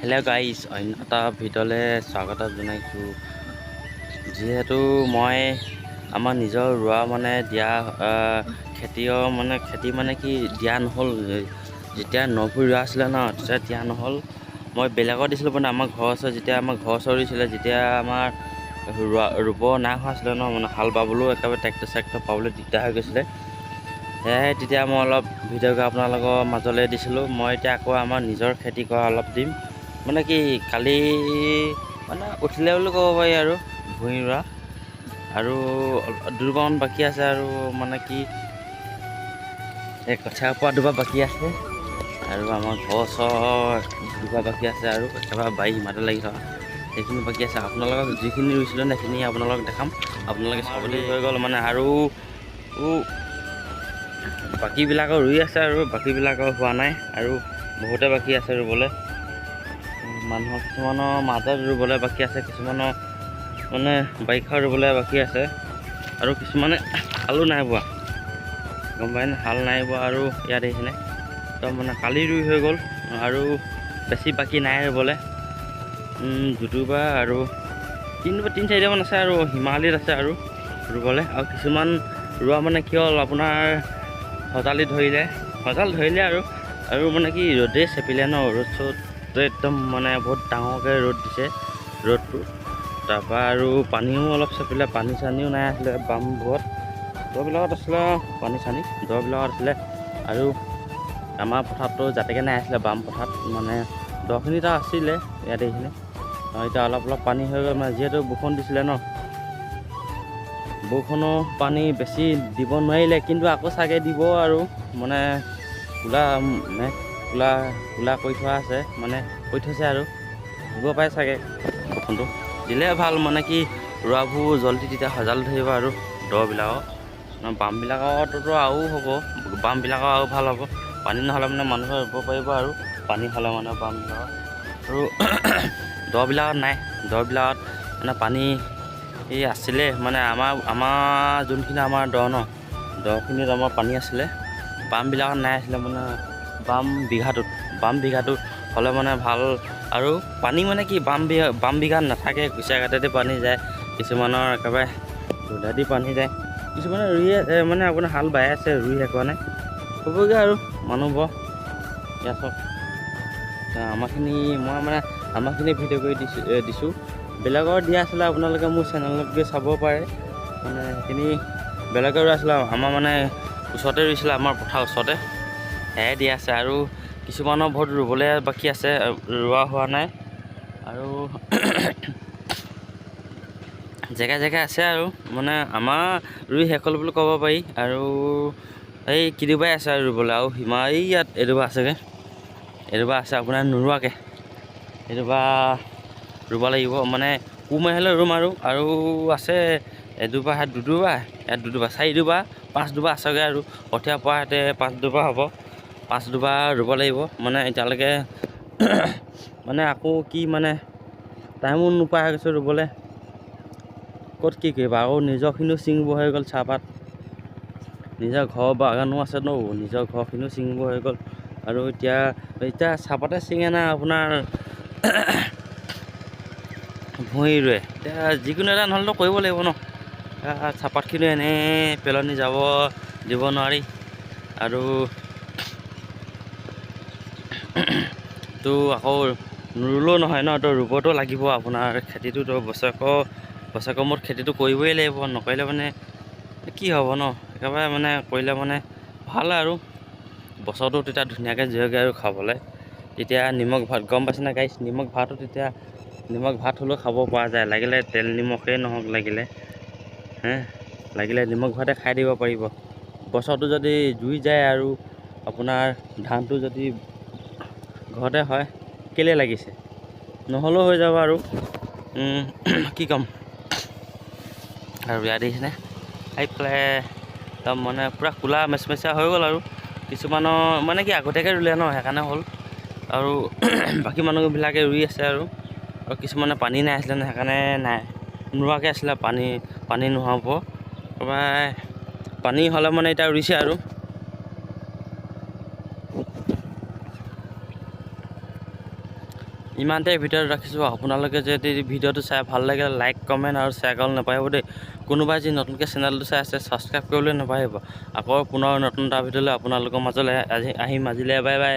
Hello guys অন্য এটা ভিডিঅ'লৈ স্বাগতম জনাইছোঁ। যিহেতু মই আমাৰ নিজৰ ৰোৱা মানে দিয়া খেতিৰ মানে খেতি মানে কি দিয়া নহ'ল। যেতিয়া নভুই ৰোৱা আছিলে ন তেতিয়া দিয়া নহ'ল। মই বেলেগত দিছিলোঁ মানে আমাৰ ঘৰৰ ওচৰত যেতিয়া আমাৰ ঘৰৰ ওচৰত ৰুইছিলে যেতিয়া আমাৰ ৰোৱা ৰুব নাই হোৱা আছিলে ন মানে হাল বাবলৈও একেবাৰে ট্ৰেক্টৰ চেক্টৰ পাবলৈ দিগদাৰ হৈ গৈছিলে। সেয়াই তেতিয়া মই অলপ ভিডিঅ' কৰি আপোনালোকৰ মাজলৈ দিছিলোঁ। মই এতিয়া আকৌ আমাৰ নিজৰ খেতি কৰা অলপ দিম। মানে কি কালি মানে উঠিলে বুলি ক'ব পাৰি আৰু ভূঁই ৰোৱা আৰু দুবাৰমান বাকী আছে আৰু মানে কি কঠীয়া পৰা দুবাৰ বাকী আছে। আৰু আমাৰ ঘৰ ওচৰ দুবাৰ বাকী আছে আৰু একেবাৰে বাৰী সীমাতে লাগি থকা। সেইখিনি বাকী আছে। আপোনালোকক যিখিনি ৰুইছিলোঁ সেইখিনি আপোনালোকক দেখাম। আপোনালোকে চাবলৈ হৈ গ'ল মানে আৰু বাকীবিলাকৰ ৰুই আছে আৰু বাকীবিলাকৰ হোৱা নাই। আৰু বহুতে বাকী আছে ৰুবলৈ। মানুহৰ কিছুমানৰ মাজত ৰুবলৈ বাকী আছে কিছুমানৰ মানে বাৰিষা ৰুবলৈ বাকী আছে আৰু কিছুমানে হালো নাই বোৱা। গম পায়নে হাল নাই বোৱা আৰু ইয়াত দেখিছেনে একদম মানে কালি ৰুই হৈ গ'ল আৰু বেছি বাকী নাই ৰুবলৈ। দুটুবা আৰু তিনি তিনি চাৰিটামান আছে আৰু হিমালয়ত আছে আৰু ৰুবলৈ। আৰু কিছুমান ৰোৱা মানে কি হ'ল আপোনাৰ সজালি ধৰিলে সজাল ধৰিলে আৰু আৰু মানে কি ৰ'দেই চেপিলে ন ৰ'দ চ'দ একদম মানে বহুত ডাঙৰকৈ ৰ'দ দিছে, ৰ'দটো। তাৰপৰা আৰু পানীও অলপ চেপিলে, পানী চানীও নাই আছিলে বামবোৰত দবিলাকত আছিলে, পানী চানী দবিলাকত আছিলে। আৰু আমাৰ পথাৰততো জাতেকৈ নাই আছিলে, বাম পথাৰত মানে দখিনি এটা আছিলে, ইয়াতে এইখিনি। এতিয়া অলপ অলপ পানী হৈ গ'ল মানে যিহেতু বৰষুণ দিছিলে ন। বৰষুণৰ পানী বেছি দিব নোৱাৰিলে, কিন্তু আকৌ চাগে দিব আৰু মানে কোলা কোলা কোলা কৰি থোৱা আছে মানে কৰি থৈছে আৰু। দিব পাৰে চাগে বৰষুণটো দিলে ভাল মানে কি ৰোৱাবোৰ জল্দি তেতিয়া সজাল ধৰিব আৰু দবিলাকত মানে বামবিলাকততো আৰু হ'ব বামবিলাকৰ আৰু ভাল হ'ব। পানী নহ'লে মানে মানুহে ৰুব পাৰিব আৰু পানী হ'লে মানে বামবিলাকত আৰু দবিলাকত নাই দবিলাকত মানে পানী আছিলে মানে আমাৰ আমাৰ যোনখিনি আমাৰ দ ন দখিনিত আমাৰ পানী আছিলে। বামবিলাকত নাই আছিলে মানে বাম বিঘাটোত বাম বিঘাটোত হ'লে মানে ভাল। আৰু পানী মানে কি বাম বিঘা বাম বিঘাত নাথাকে কুচিয়া কাটেদি পানী যায় কিছুমানৰ একেবাৰে দুধাদি পানী যায়। কিছুমানে ৰুই মানে আপোনাৰ হাল বাই আছে ৰুই নাই হ'বগৈ আৰু মানুহবোৰ ইয়াত আমাৰখিনি মই মানে আমাৰখিনি ভিডিঅ' কৰি দিছোঁ দিছোঁ। বেলেগৰ দিয়া আছিলে আপোনালোকে মোৰ চেনেলত গৈ চাব পাৰে। মানে সেইখিনি বেলেগৰ আছিলে আমাৰ মানে ওচৰতে ৰুইছিলে আমাৰ পথাৰ ওচৰতে। সেয়াই দিয়া আছে আৰু কিছুমানৰ বহুত ৰুবলৈ বাকী আছে ৰোৱা হোৱা নাই। আৰু জেগাই জেগাই আছে আৰু মানে আমাৰ ৰুই শেষ হ'ল বুলি ক'ব পাৰি। আৰু এই কিনিবাই আছে আৰু ৰুবলৈ আৰু হিমা এই ইয়াত এডোবা আছেগৈ। এডোবা আছে আপোনাৰ নোৰোৱাকৈ। এডোবা ৰুব লাগিব মানে কোৰ মাৰি হ'লে ৰুম আৰু আৰু আছে এডোবা হাত দুডোবা ইয়াত দুডোবা চাৰিডোবা পাঁচ দুবা আছেগৈ আৰু। কঠীয়া পাঁচ দুবা হ'ব। পাঁচ দুবা ৰুব লাগিব। মানে এতিয়ালৈকে মানে আকৌ কি মানে টাইমো নোপোৱা হৈ গৈছোঁ ৰুবলৈ। ক'ত কি কৰিবা? আকৌ নিজৰখিনিও ছিঙিব হৈ গ'ল চাহপাত। নিজৰ ঘৰৰ বাগানো আছে ন নিজৰ ঘৰখিনিও ছিঙিব হৈ গ'ল। আৰু এতিয়া এতিয়া চাহপাতে ছিঙে না আপোনাৰ ভুঁই ৰুৱে। এতিয়া যিকোনো এটা নহ'লেতো কৰিব লাগিব ন। এতিয়া চাহপাতখিনি এনেই পেলনি যাব দিব নোৱাৰি। আৰু তো আকৌ নোৰুলেও নহয় ন তো ৰুবতো লাগিব আপোনাৰ খেতিটোতো বছৰেকৰ বছৰেকৰ মূৰত খেতিটো কৰিবই লাগিব নকৰিলে মানে কি হ'ব ন একেবাৰে মানে কৰিলে মানে ভাল আৰু। বছৰটো তেতিয়া ধুনীয়াকৈ জয়গে আৰু খাবলৈ। তেতিয়া নিমখ ভাত গম পাইছেনে গাইছ? নিমখ ভাতো তেতিয়া নিমখ ভাত হ'লেও খাব পৰা যায়। লাগিলে তেল নিমখেই নহওক লাগিলে হে লাগিলে নিমখ ভাতে খাই দিব পাৰিব। বছৰটো যদি জুই যায় আৰু আপোনাৰ ধানটো যদি ঘৰতে হয়। কেলৈ লাগিছে? নহ'লেও হৈ যাব আৰু। কি ক'ম? আৰু ইয়াত দেখিছেনে এইফালে একদম মানে পূৰা ক'লা মেচমেচীয়া হৈ গ'ল আৰু। কিছুমানৰ মানে কি আগতীয়াকৈ ৰুলে ন, সেইকাৰণে হ'ল। আৰু বাকী মানুহবিলাকে ৰুই আছে আৰু। আৰু কিছুমানে পানী নাই আছিলে ন, সেইকাৰণে নাই। নোৰোৱাকৈ আছিলে, পানী পানী নোহোৱাব একেবাৰে পানী হ'লে মানে এতিয়া ৰুইছে আৰু। ইমানতে ভিডিঅ'টো ৰাখিছোঁ। আপোনালোকে যদি ভিডিঅ'টো চাই ভালো লাগে লাইক, কমেণ্ট আৰু শ্বেয়াৰ কৰিবলৈ নাপাহৰিব দেই। কোনোবাই যি নতুনকৈ চেনেলটো চাই আছে ছাবস্ক্ৰাইব কৰিবলৈ নাপাহৰিব। আকৌ পুনৰ নতুন এটা ভিডিঅ'লৈ আপোনালোকৰ মাজলৈ আজি আহিম আজিলৈ বাই বাই।